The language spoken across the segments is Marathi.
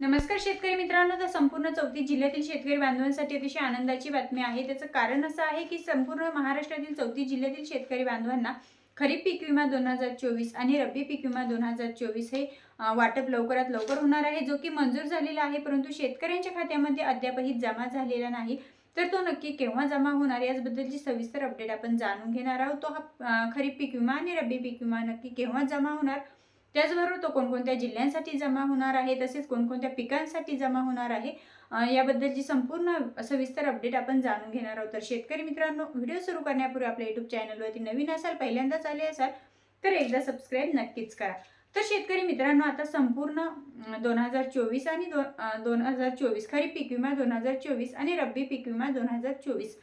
नमस्कार शेतकरी मित्रांनो तर संपूर्ण चौथी जिल्ह्यातील शेतकरी बांधवांसाठी अतिशय आनंदाची बातमी आहे. त्याचं कारण असं आहे की संपूर्ण महाराष्ट्रातील चौथी जिल्ह्यातील शेतकरी बांधवांना खरीप पीक विमा दोन हजार चोवीस आणि रब्बी पीक विमा दोन हजार चोवीस हे वाटप लवकरात लवकर होणार आहे जो की मंजूर झालेला आहे. परंतु शेतकऱ्यांच्या खात्यामध्ये अद्यापही जमा झालेला नाही. तर तो नक्की केव्हा जमा होणार याचबद्दलची सविस्तर अपडेट आपण जाणून घेणार आहोत. तो हा खरीप पीक विमा आणि रब्बी पीक विमा नक्की केव्हा जमा होणार? त्याचबरोबर तो कोणकोणत्या जिल्ह्यांसाठी जमा होणार आहे तसेच कोणकोणत्या पिकांसाठी जमा होणार आहे याबद्दलची संपूर्ण सविस्तर अपडेट आपण जाणून घेणार आहोत. तर शेतकरी मित्रांनो व्हिडिओ सुरू करण्यापूर्वी आपल्या युट्यूब चॅनलवरती नवीन असाल पहिल्यांदाच आले असाल तर एकदा सबस्क्राईब नक्कीच करा. तर शेतकरी मित्रांनो आता संपूर्ण दोन हजार चोवीस आणि दोन दोन हजार चोवीस खरीप पीक विमा दोन हजार चोवीस आणि रब्बी पीक विमा दोन हजार चोवीस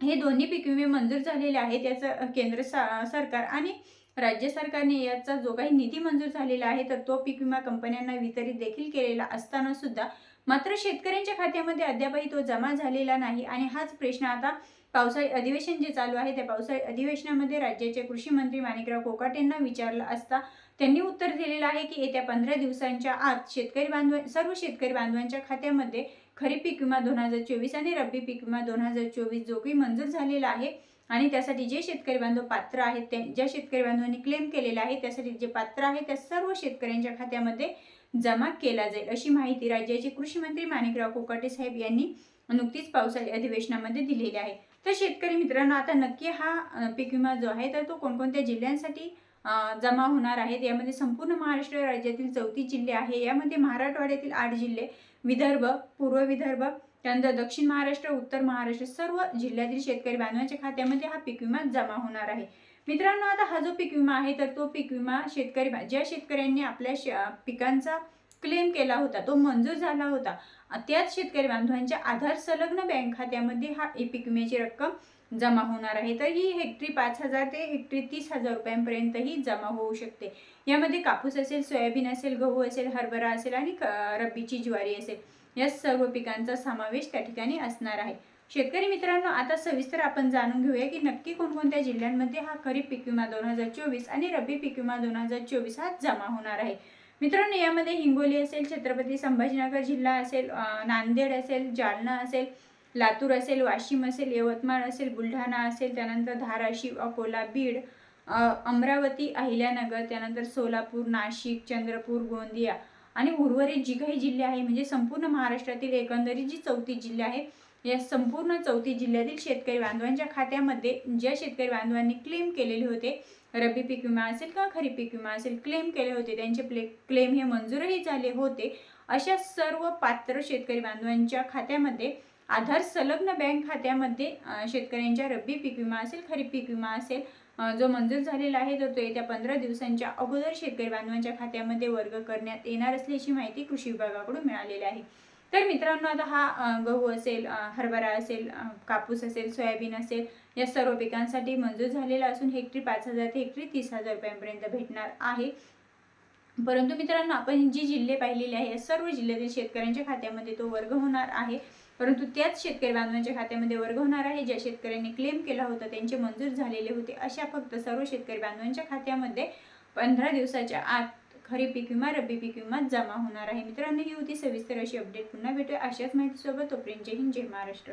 हे दोन्ही पीक विमे मंजूर झालेले आहेत याचं केंद्र सा- सरकार आणि राज्य सरकारने याचा जो काही निधी मंजूर झालेला आहे तर तो पीक विमा कंपन्यांना वितरित देखील केलेला असताना सुद्धा मात्र शेतकऱ्यांच्या खात्यामध्ये अद्यापही तो जमा झालेला नाही. आणि हाच प्रश्न आता पावसाळी अधिवेशन जे चालू आहे त्या पावसाळी अधिवेशनामध्ये राज्याचे कृषी मंत्री माणिकराव कोकाट यांना असता त्यांनी उत्तर दिलेलं आहे की येत्या पंधरा दिवसांच्या आत शेतकरी बांधव सर्व शेतकरी बांधवांच्या खात्यामध्ये खरीप पीक विमा दोन हजार चोवीस आणि रब्बी पीक विमा दोन हजार चोवीस जो काही मंजूर झालेला आहे. आणि त्यासाठी जे शेतकरी बांधव पात्र आहेत त्या ज्या शेतकरी बांधवांनी क्लेम केलेला आहे त्यासाठी जे पात्र आहे त्या सर्व शेतकऱ्यांच्या खात्यामध्ये जमा केला जाईल अशी माहिती राज्याचे कृषी मंत्री माणिकराव कोकाटे साहेब यांनी नुकतीच पावसाळी अधिवेशनामध्ये दिलेली आहे. तर शेतकरी मित्रांनो आता नक्की हा पीक विमा जो आहे तर तो कोणकोणत्या जिल्ह्यांसाठी जमा होणार आहेत यामध्ये संपूर्ण महाराष्ट्र राज्यातील चौतीस जिल्हे आहे. यामध्ये मराठवाड्यातील आठ जिल्हे विदर्भ पूर्व विदर्भ त्यानंतर दक्षिण महाराष्ट्र उत्तर महाराष्ट्र सर्व जिल्ह्यातील शेतकरी बांधवांच्या खात्यामध्ये हा पीक विमा जमा होणार आहे. मित्रांनो आता हा जो पीक विमा आहे तर तो पीक विमा शेतकरी ज्या शेतकऱ्यांनी आपल्या शे पिकांचा क्लेम केला होता तो मंजूर झाला होता त्याच शेतकरी बांधवांच्या आधार संलग्न बँक खात्यामध्ये हा पीक विम्याची रक्कम जमा होणार आहे. तर ही हेक्टरी पाच हजार ते हेक्टरी तीस हजार रुपयांपर्यंतही जमा होऊ शकते. यामध्ये कापूस असेल सोयाबीन असेल गहू असेल हरभरा असेल आणि रब्बीची ज्वारी असेल. या सर्व पिकांचा समावेश त्या ठिकाणी असणार आहे. शेतकरी मित्रांनो आता सविस्तर आपण जाणून घेऊया की नक्की कोणकोणत्या जिल्ह्यांमध्ये हा खरीप पीक विमा दोन हजार चोवीस आणि रब्बी पीक विमा दोन हजार चोवीस हा जमा होणार आहे. मित्रांनो यामध्ये हिंगोली असेल छत्रपती संभाजीनगर जिल्हा असेल नांदेड असेल जालना असेल लातूर असेल वाशिम असेल यवतमाळ असेल बुलढाणा असेल त्यानंतर धाराशिव अकोला बीड अमरावती अहिल्यानगर त्यानंतर सोलापूर नाशिक चंद्रपूर गोंदिया आणि उर्वरित जी काही जिल्हे आहे म्हणजे संपूर्ण महाराष्ट्रातील एकंदरीत जी चौतीस जिल्हे आहे या संपूर्ण चौतीस जिल्ह्यातील शेतकरी बांधवांच्या खात्यामध्ये ज्या शेतकरी बांधवांनी क्लेम केलेले होते रब्बी पीक विमा असेल किंवा खरीप पीक विमा असेल क्लेम केले होते त्यांचे प्ले क्लेम हे मंजूरही झाले होते अशा सर्व पात्र शेतकरी बांधवांच्या खात्यामध्ये आधार संलग्न बँक खात्यामध्ये शेतकऱ्यांच्या रब्बी पीक विमा असेल खरीप पीक विमा असेल जो मंजूर झालेला आहे तर तो येत्या पंधरा दिवसांच्या अगोदर शेतकरी बांधवांच्या खात्यामध्ये वर्ग करण्यात येणार असल्याची माहिती कृषी विभागाकडून मिळालेली आहे. तर मित्रांनो आता हा गहू असेल हरभरा असेल कापूस असेल सोयाबीन असेल या सर्व पिकांसाठी मंजूर झालेला असून हेक्टरी पाच हजार ते हेक्टरी तीस हजार रुपयांपर्यंत भेटणार आहे. परंतु मित्रांनो आपण जी जिल्हे पाहिलेले आहे या सर्व जिल्ह्यातील शेतकऱ्यांच्या खात्यामध्ये तो वर्ग होणार आहे. परंतु त्याच शेतकरी बांधवांच्या खात्यामध्ये वर्ग होणार आहे ज्या शेतकऱ्यांनी क्लेम केला होता त्यांचे मंजूर झालेले होते. अशा फक्त सर्व शेतकरी बांधवांच्या खात्यामध्ये पंधरा दिवसाच्या आत खरीप पीक विमा रब्बी पीक विमा जमा होणार आहे. मित्रांनो ही होती सविस्तर अशी अपडेट पुन्हा भेटूया अशाच माहितीसोबत. तोपर्यंत जय हिंद जय महाराष्ट्र.